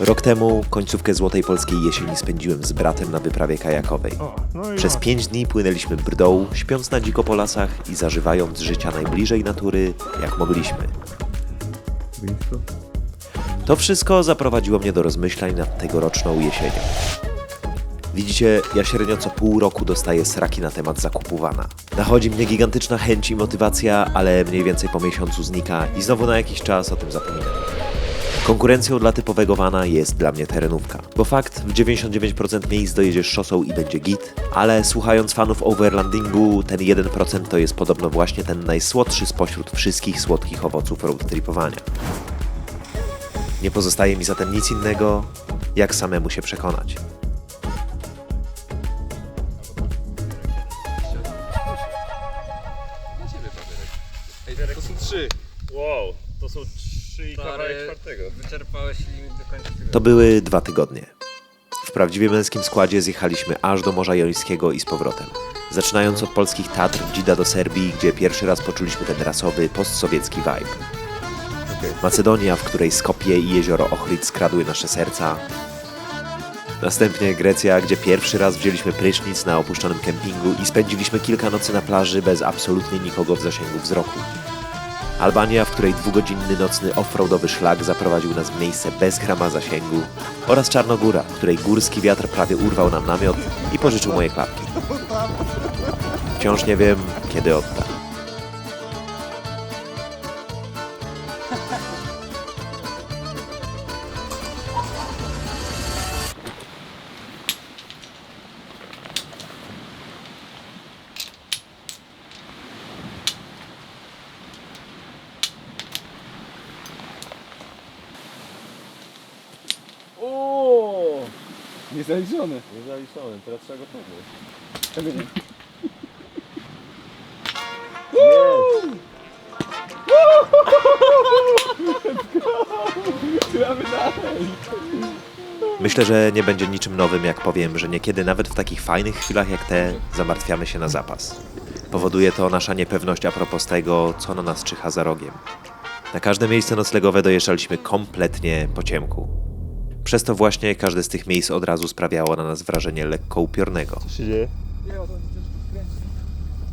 Rok temu końcówkę złotej polskiej jesieni spędziłem z bratem na wyprawie kajakowej. No Przez pięć dni płynęliśmy brdą, śpiąc na dziko po lasach i zażywając życia najbliżej natury, jak mogliśmy. To wszystko zaprowadziło mnie do rozmyślań nad tegoroczną jesienią. Widzicie, ja średnio co pół roku dostaję sraki na temat zakupu wana. Nachodzi mnie gigantyczna chęć i motywacja, ale mniej więcej po miesiącu znika i znowu na jakiś czas o tym zapominam. Konkurencją dla typowego wana jest dla mnie terenówka. Bo fakt, w 99% miejsc dojedziesz szosą i będzie git, ale słuchając fanów overlandingu, ten 1% to jest podobno właśnie ten najsłodszy spośród wszystkich słodkich owoców roadtripowania. Nie pozostaje mi zatem nic innego, jak samemu się przekonać. To są trzy. Wow, to są trzy i kawałek czwartego. wyczerpałeś limit do końca tygodnia. To były dwa tygodnie. W prawdziwie męskim składzie zjechaliśmy aż do Morza Jońskiego i z powrotem. Zaczynając od polskich Tatr, dzida do Serbii, gdzie pierwszy raz poczuliśmy ten rasowy, postsowiecki vibe. Macedonia, w której Skopje i jezioro Ochryd skradły nasze serca. Następnie Grecja, gdzie pierwszy raz wzięliśmy prysznic na opuszczonym kempingu i spędziliśmy kilka nocy na plaży bez absolutnie nikogo w zasięgu wzroku. Albania, w której dwugodzinny nocny offroadowy szlak zaprowadził nas w miejsce bez grama zasięgu oraz Czarnogóra, w której górski wiatr prawie urwał nam namiot i pożyczył moje klapki. Wciąż nie wiem, kiedy odda. Niezaliczony. Niezaliczony, teraz trzeba go podnieść. Tego nie. Myślę, że nie będzie niczym nowym, jak powiem, że niekiedy nawet w takich fajnych chwilach jak te zamartwiamy się na zapas. Powoduje to nasza niepewność a propos tego, co na nas czyha za rogiem. Na każde miejsce noclegowe dojeżdżaliśmy kompletnie po ciemku. Przez to właśnie każde z tych miejsc od razu sprawiało na nas wrażenie lekko upiornego. Co się dzieje?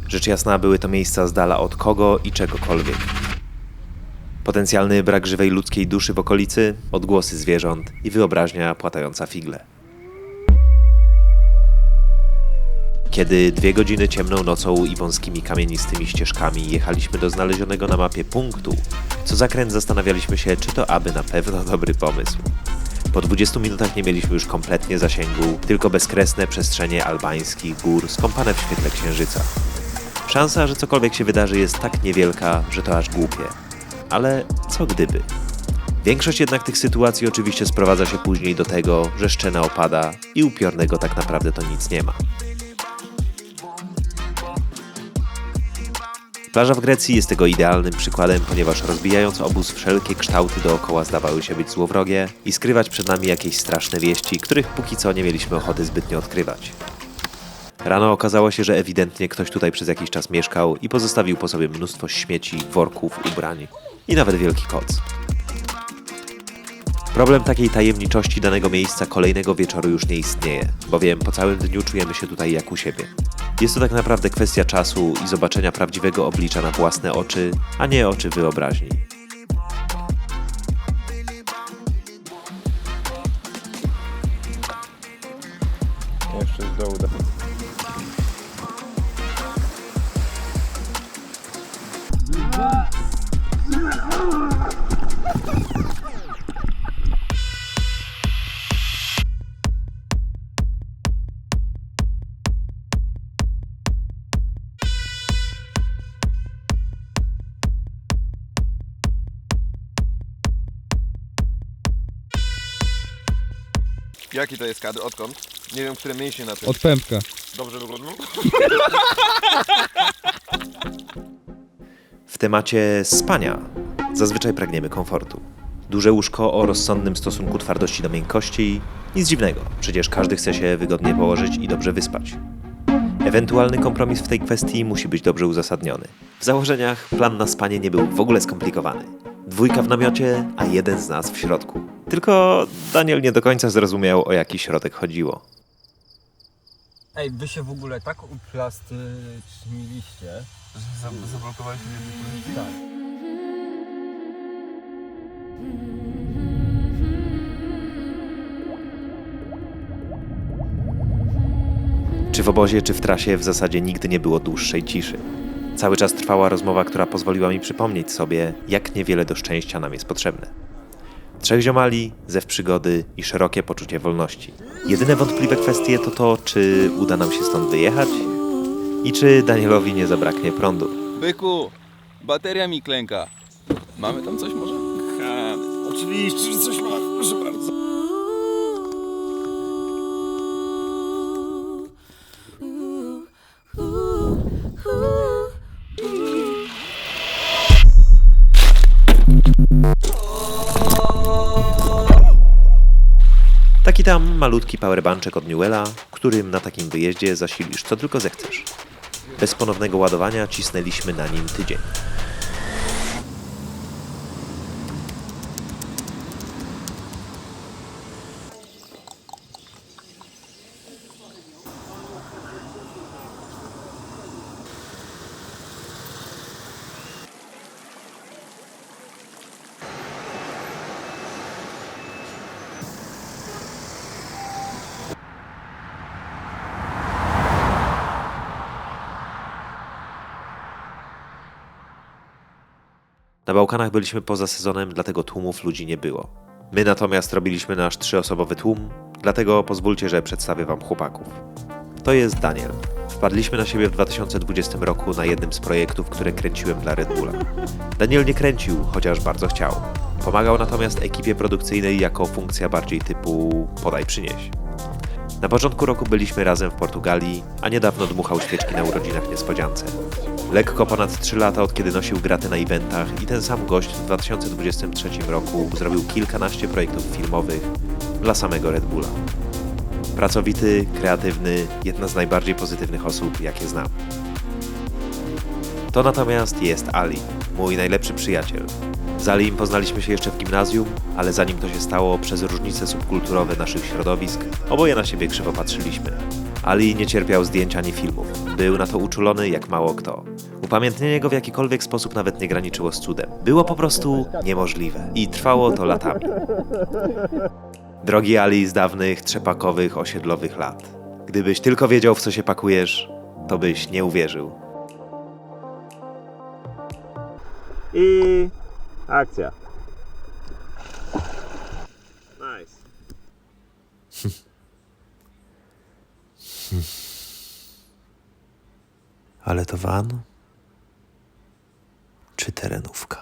Rzecz jasna, były to miejsca z dala od kogo i czegokolwiek. Potencjalny brak żywej ludzkiej duszy w okolicy, odgłosy zwierząt i wyobraźnia płatająca figle. Kiedy dwie godziny ciemną nocą i wąskimi kamienistymi ścieżkami jechaliśmy do znalezionego na mapie punktu, co zakręt zastanawialiśmy się, czy to aby na pewno dobry pomysł. Po 20 minutach nie mieliśmy już kompletnie zasięgu, tylko bezkresne przestrzenie albańskich gór skąpane w świetle księżyca. Szansa, że cokolwiek się wydarzy jest tak niewielka, że to aż głupie. Ale co gdyby? Większość jednak tych sytuacji oczywiście sprowadza się później do tego, że szczena opada i upiornego tak naprawdę to nic nie ma. Plaża w Grecji jest tego idealnym przykładem, ponieważ rozbijając obóz wszelkie kształty dookoła zdawały się być złowrogie i skrywać przed nami jakieś straszne wieści, których póki co nie mieliśmy ochoty zbytnio odkrywać. Rano okazało się, że ewidentnie ktoś tutaj przez jakiś czas mieszkał i pozostawił po sobie mnóstwo śmieci, worków, ubrań i nawet wielki koc. Problem takiej tajemniczości danego miejsca kolejnego wieczoru już nie istnieje, bowiem po całym dniu czujemy się tutaj jak u siebie. Jest to tak naprawdę kwestia czasu i zobaczenia prawdziwego oblicza na własne oczy, a nie oczy wyobraźni. Jeszcze z dołu Jaki to jest kadr? Odkąd? Nie wiem, które mięśnie na tym. Od pępka. Dobrze wyglądał? W temacie spania zazwyczaj pragniemy komfortu. Duże łóżko o rozsądnym stosunku twardości do miękkości nic dziwnego, przecież każdy chce się wygodnie położyć i dobrze wyspać. Ewentualny kompromis w tej kwestii musi być dobrze uzasadniony. W założeniach plan na spanie nie był w ogóle skomplikowany. Dwójka w namiocie, a jeden z nas w środku. Tylko Daniel nie do końca zrozumiał, o jaki środek chodziło. Ej, wy się w ogóle tak uplastyczniliście. Zablokowaliśmy jedną Tak. Czy w obozie, czy w trasie w zasadzie nigdy nie było dłuższej ciszy. Cały czas trwała rozmowa, która pozwoliła mi przypomnieć sobie, jak niewiele do szczęścia nam jest potrzebne. Trzech ziomali, zew przygody i szerokie poczucie wolności. Jedyne wątpliwe kwestie to to, czy uda nam się stąd wyjechać i czy Danielowi nie zabraknie prądu. Byku, bateria mi klęka. Mamy tam coś może? Oczywiście, że coś ma, proszę bardzo. Tam malutki powerbanczek od Newella, którym na takim wyjeździe zasilisz co tylko zechcesz. Bez ponownego ładowania cisnęliśmy na nim tydzień. Na Bałkanach byliśmy poza sezonem, dlatego tłumów ludzi nie było. My natomiast robiliśmy nasz trzyosobowy tłum, dlatego pozwólcie, że przedstawię wam chłopaków. To jest Daniel. Wpadliśmy na siebie w 2020 roku na jednym z projektów, które kręciłem dla Red Bulla. Daniel nie kręcił, chociaż bardzo chciał. Pomagał natomiast ekipie produkcyjnej jako funkcja bardziej typu podaj przynieś. Na początku roku byliśmy razem w Portugalii, a niedawno dmuchał świeczki na urodzinach niespodziance. Lekko ponad 3 lata od kiedy nosił graty na eventach i ten sam gość w 2023 roku zrobił kilkanaście projektów filmowych dla samego Red Bulla. Pracowity, kreatywny, jedna z najbardziej pozytywnych osób, jakie znam. To natomiast jest Ali, mój najlepszy przyjaciel. Z Alim poznaliśmy się jeszcze w gimnazjum, ale zanim to się stało, przez różnice subkulturowe naszych środowisk, oboje na siebie krzywo patrzyliśmy. Ali nie cierpiał zdjęć ani filmów. Był na to uczulony jak mało kto. Upamiętnienie go w jakikolwiek sposób nawet nie graniczyło z cudem. Było po prostu niemożliwe i trwało to latami. Drogi Ali z dawnych, trzepakowych, osiedlowych lat. Gdybyś tylko wiedział, w co się pakujesz, to byś nie uwierzył. I akcja. Ale to van? Czy terenówka?